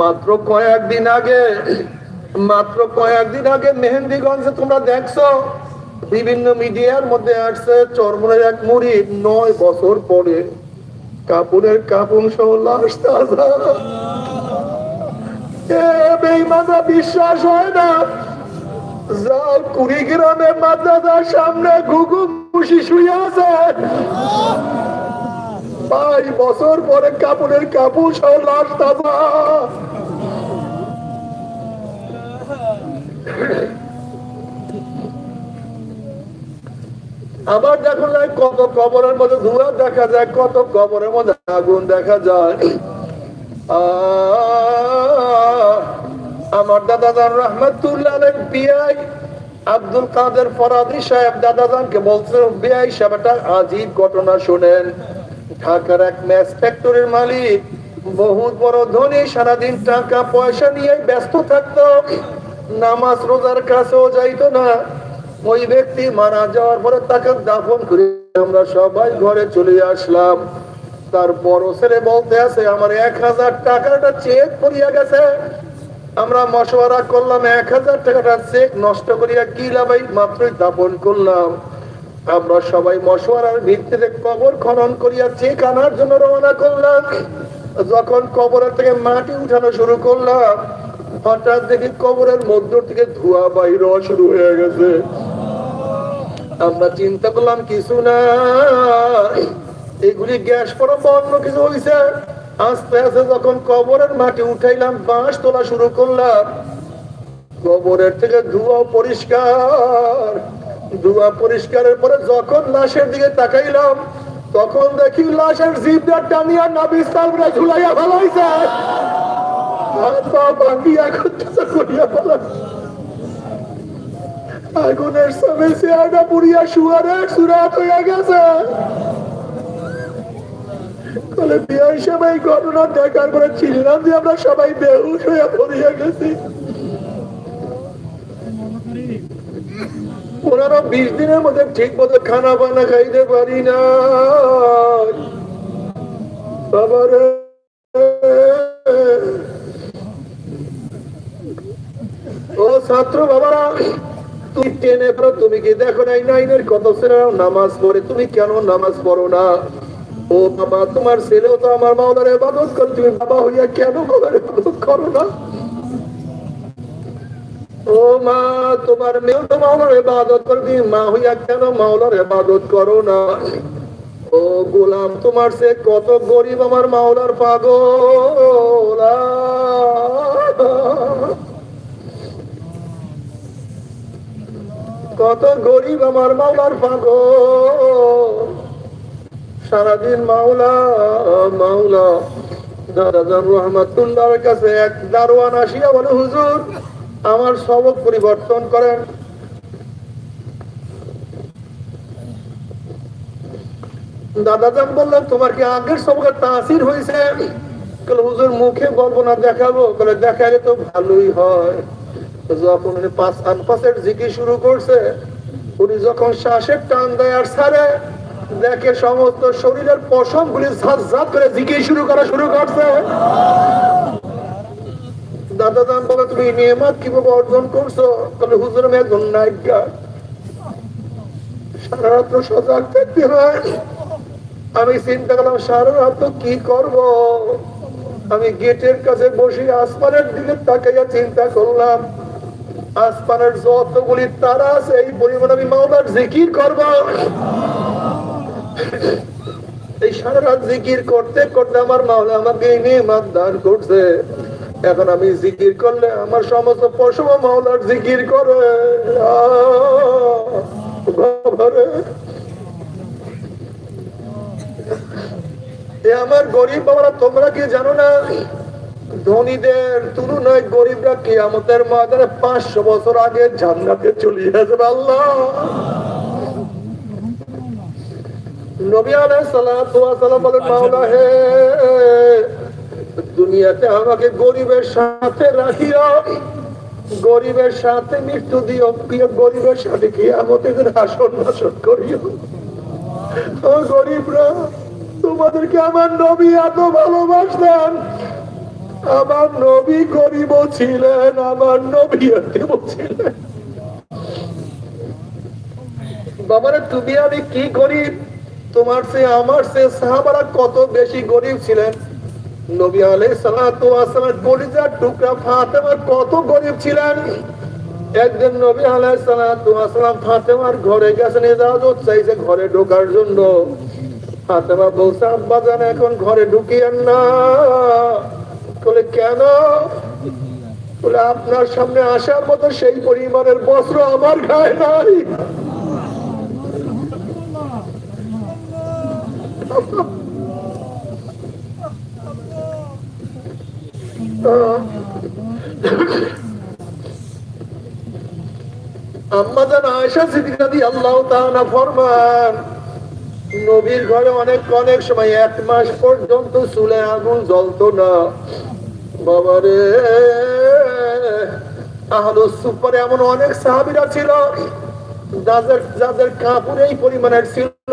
মাত্র কয়েকদিন আগে, মাত্র কয়েকদিন আগে মেহেন্দিগঞ্জে তোমরা দেখছ, বিভিন্ন মিডিয়ার মধ্যে আসছে চরমনের এক মুড়ি নয় বছর পরে কাপুরের কাপুন সহ লাশ তাজা। বিশ্বাস হয় না। যাও কুড়িগ্রামে মাদ্রাসার সামনে ঘুঘু খুশি শুয়ে আছে। পাঁচ বছর পরে কাপড়ের কাপড় সহ লাশ তাজা আবার দেখুন না কত কবরের মধ্যে ধোঁয়া দেখা যায়, কত কবরের মধ্যে আগুন দেখা যায়। আমার দাদাদান রহমতুল্লাহ পিয়াই আব্দুল কাদের ফরাদি সাহেব দাদাদানকে বলছে বিআই সাহেব, একটা আজীব ঘটনা শুনেন। ঢাকার এক ম্যাচ ফ্যাক্টরির মালিক, বহুত বড় ধনী, সারাদিন টাকা, পয়সা নিয়ে ব্যস্ত থাকতো। নামাজ রোজার কাছেও যাইতো না। ওই ব্যক্তি মারা যাওয়ার পরে তাকে দাফন করে আমরা সবাই ঘরে চলে আসলাম। তার বড় ছেলে বলতে আছে, আমার এক হাজার টাকাটা চেক করিয়া গেছে। আমরা মশওয়ারা করলাম, এক হাজার টাকাটা চেক নষ্ট করিয়া কি লাভাই মাত্রই দাপন করলাম। আমরা সবাই মশওয়ারার ভিত্তিতে কবর খনন করিয়া চেক আনার জন্য রওনা করলাম। যখন কবরের থেকে মাটি উঠানো শুরু করলাম, হঠাৎ দেখি কবরের মধ্য থেকে ধোঁয়া বাইর হওয়া শুরু হয়ে গেছে। আমরা চিন্তা করলাম, কিছু না। এগুলি গ্যাস বা অন্য কিছু হয়েছে আস্তে আস্তে যখন কবরের মাটি উঠাইলাম, বাঁশ তোলা শুরু করলাম। কবরের থেকে ধোঁয়া পরিষ্কার। ধোঁয়া পরিষ্কারের পরে যখন লাশের দিকে তাকাইলাম, তখন দেখি লাশের জিপটা টানিয়া নাবিস তালবরা ঝুলাইয়া ফেলাইছে আগুনের সামনে পুড়িয়া সুরাত হইয়া গেছে। তাহলে বিয়ে হিসেবে এই ঘটনা দেখার পরে চিনলাম যে আমরা সবাই বেহুশ হইয়া পড়িয়া গেছি। পনেরো বিশ দিনের মধ্যে ঠিক মতো খানা বানা খাইতে পারি না। বাবারে ও ছাত্র বাবারা, তুমি টেনে পড়ো, তুমি কি দেখো নাই নাইনের কত ছেলে? নামাজ পড়ে, তুমি কেন নামাজ পড়ো না? ও বাবা, তোমার ছেলেও তো আমার মাওলার ইবাদত করে, তুমি বাবা হইয়া কেন মাওলার ইবাদত করো না? ও মা, তোমার মাওলার ইবাদত করে তুমি মা হইয়া কেন মাওলার করো না? ও গোলাম, তোমার সে কত গরিব আমার মাওলার পাগল কত গরিব আমার মাওলার পাগল। সারাদিন মাওলা মাওলা দাদাজান রহমাতুল্লাহর কাছে এক দারোয়ান আসিয়া বলে, হুজুর আমার সবক পরিবর্তন করেন। দাদাজান বললেন তোমার কি আগের সবকের তাসির হয়েছে? মুখে বলব না দেখাবো দেখালে তো ভালোই হয়। যখন উনি পাঁচ আনপাসের জিকি শুরু করছে, উনি যখন শ্বাসের টান দেয় আর ছাড়ে দেখে সমস্ত শরীরের পশম গুলি ঝাঁঝাপ করে জিকি শুরু করা শুরু করছে। দাদা দান বলে, তুমি নিয়মাত কীভাবে অর্জন করছ? তাহলে হুজুর আমি একজন সারা রাত্র সজাগ থাকতে হয়। আমি চিন্তা করলাম, সারা রাত্র কি করব? আমি গেটের কাছে বসে আসমানের দিকে তাকাইয়া চিন্তা করলাম, আসমানের যতগুলি তারা আছে, এই পরিমাণ আমি মাওলার জিকির করব। এই সারা রাত জিকির করতে করতে আমার মাওলা আমাকে নিয়মাত দান করছে। এখন আমি জিকির করলে আমার সমস্ত পশু মাওলার জিকির করে। আমার গরিব বাবারা, তোমরা কি জানো না? ধনীদের তুলনায় গরিবরা কিয়ামতের ময়দানে পাঁচশো বছর আগে জান্নাতে চলে যাবে আল্লাহ। নবী সালাতু ওয়াস সালাম বলেন, মাওলা হে দুনিয়াতে আমাকে গরিবের সাথে রাখিও। গরিবের সাথে মৃত্যু দিও গরিবের সাথে কিয়ামতের দিন হাসন নাসন করিও। গরিবরা, তোমাদেরকে আমার নবী এত ভালোবাসতেন। আমার নবী গরিব ছিলেন, আমার নবী এতিম ছিলেন। বাবারে, তুমি আমি কি গরিব? তোমার সে আমার সে সাহাবারা কত বেশি গরিব ছিলেন? নবী ওয়াসালামের কলিজার টুকরা ফাতেমা কত গরিব ছিলেন? একদিন নবী আলাইহিস সালাতু ফাতেমার ঘরে গেছেন, ইজাজত চাইছে ঘরে ঢোকার জন্য। ফাতেমা বলছে, আব্বা জান, এখন ঘরে ঢুকিয়েন না। বলে, কেন? বলে, আপনার সামনে আসার মতো সেই পরিমাণের বস্ত্র আমার গায়ে নাই। আম্মা সিদ্দিকা আল্লাহ ফরমান, নবীর ঘরে অনেক অনেক সময় এক মাস পর্যন্ত চুলে আগুন জ্বলতো না। বাবারে আহলুস সুপারে এমন অনেক সাহাবীরা ছিল, যাদের যাদের কাপড় এই পরিমাণের ছিল।